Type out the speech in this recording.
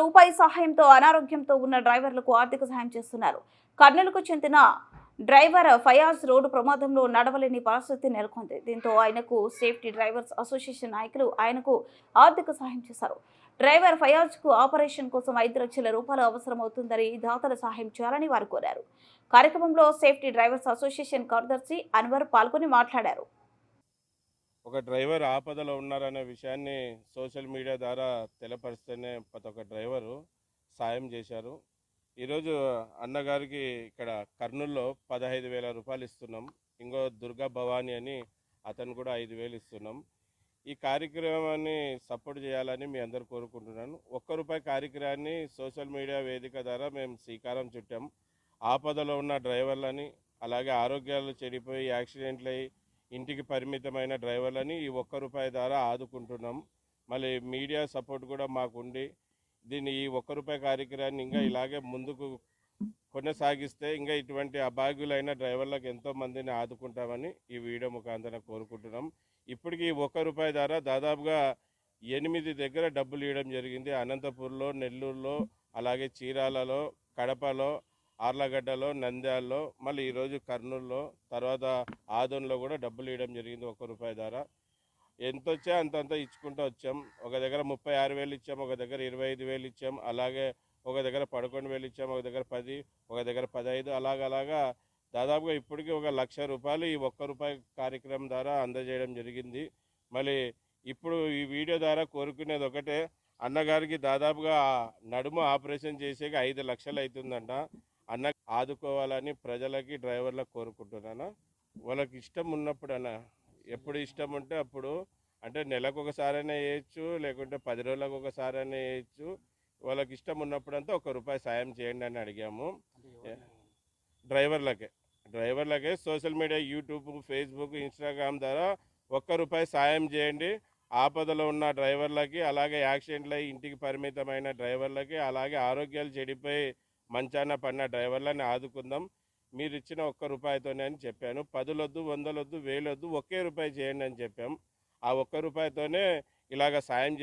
రూపాయి సహాయంతో అనారోగ్యంతో ఉన్న డ్రైవర్లకు ఆర్థిక సహాయం చేస్తున్నారు. కర్నూలుకు చెందిన డ్రైవర్ ఫయాజ్ రోడ్డు ప్రమాదంలో నడవలేని పరిస్థితి నెలకొంది. దీంతో ఆయనకు సేఫ్టీ డ్రైవర్స్ అసోసియేషన్ నాయకులు ఆయనకు ఆర్థిక సహాయం చేశారు. డ్రైవర్ ఫయాజ్కు ఆపరేషన్ కోసం ఐదు లక్షల రూపాయలు అవసరం అవుతుందని దాతల సహాయం చేయాలని వారు కోరారు. కార్యక్రమంలో సేఫ్టీ డ్రైవర్స్ అసోసియేషన్ కార్యదర్శి అన్వర్ పాల్గొని మాట్లాడారు. ఒక డ్రైవర్ ఆపదలో ఉన్నారనే విషయాన్ని సోషల్ మీడియా ద్వారా తెలపరిస్తేనే ప్రతి ఒక్క డ్రైవరు సాయం చేశారు. ఈరోజు అన్నగారికి ఇక్కడ కర్నూల్లో పదహైదు వేల రూపాయలు ఇస్తున్నాం. ఇంకో దుర్గా భవానీ అని అతను కూడా ఐదు వేలు ఇస్తున్నాం. ఈ కార్యక్రమాన్ని సపోర్ట్ చేయాలని మీ అందరు కోరుకుంటున్నాను. ఒక్క రూపాయి కార్యక్రమాన్ని సోషల్ మీడియా వేదిక ద్వారా మేము శ్రీకారం చుట్టాం. ఆపదలో ఉన్న డ్రైవర్లని అలాగే ఆరోగ్యాలు చెడిపోయి యాక్సిడెంట్లు అయ్యి ఇంటికి పరిమితమైన డ్రైవర్లని ఈ ఒక్క రూపాయి ద్వారా ఆదుకుంటున్నాం. మళ్ళీ మీడియా సపోర్ట్ కూడా మాకుండి దీన్ని ఈ ఒక్క రూపాయి కార్యక్రమాన్ని ఇంకా ఇలాగే ముందుకు కొనసాగిస్తే ఇంకా ఇటువంటి అభాగ్యులైన డ్రైవర్లకు ఎంతో మందిని ఆదుకుంటామని ఈ వీడియో ముఖాంతరం కోరుకుంటున్నాం. ఇప్పటికీ ఈ ఒక్క రూపాయి ద్వారా దాదాపుగా ఎనిమిది దగ్గర డబ్బులు ఇవ్వడం జరిగింది. అనంతపూర్లో నెల్లూరులో అలాగే చీరాలలో కడపలో ఆర్లగడ్డలో నంద్యాలలో మళ్ళీ ఈరోజు కర్నూలులో తర్వాత ఆదోన్లో కూడా డబ్బులు ఇవ్వడం జరిగింది ఒక్క రూపాయి ద్వారా ఎంత వచ్చా అంతంత ఇచ్చుకుంటూ వచ్చాం. ఒక దగ్గర ముప్పై ఆరు వేలు ఇచ్చాం ఒక దగ్గర ఇరవై ఐదు వేలు ఇచ్చాం అలాగే ఒక దగ్గర పదకొండు వేలు ఇచ్చాం ఒక దగ్గర పది ఒక దగ్గర పదహైదు అలాగ అలాగా. దాదాపుగా ఇప్పటికీ ఒక లక్ష రూపాయలు ఈ ఒక్క రూపాయి కార్యక్రమం ద్వారా అందజేయడం జరిగింది. మళ్ళీ ఇప్పుడు ఈ వీడియో ద్వారా కోరుకునేది ఒకటే అన్నగారికి దాదాపుగా నడుము ఆపరేషన్ చేసేకి ఐదు లక్షలు అవుతుందంట ఆదుకోవాలని ప్రజలకి డ్రైవర్లకు కోరుకుంటున్నాను. వాళ్ళకి ఇష్టం ఉన్నప్పుడు అన్న ఎప్పుడు ఇష్టం ఉంటే అప్పుడు అంటే నెలకు ఒకసారైనా వేయచ్చు లేకుంటే పది రోజులకు ఒకసారైనా వేయచ్చు. వాళ్ళకి ఇష్టం ఉన్నప్పుడంతా ఒక రూపాయి సాయం చేయండి అని అడిగాము. డ్రైవర్లకే. డ్రైవర్లకే social media YouTube Facebook Instagram ద్వారా ఒక్క రూపాయి సాయం చేయండి. ఆపదలో ఉన్న డ్రైవర్లకి అలాగే యాక్సిడెంట్లు అయ్యి ఇంటికి పరిమితమైన డ్రైవర్లకి అలాగే ఆరోగ్యాలు చెడిపోయి మంచాన పడిన డ్రైవర్లని ఆదుకుందాం. మీరు ఇచ్చిన ఒక్క రూపాయితోనే అని చెప్పాను. పదులొద్దు వందలొద్దు వేలొద్దు ఒకే రూపాయి చేయండి అని చెప్పాం. ఆ ఒక్క రూపాయితోనే ఇలాగ సాయం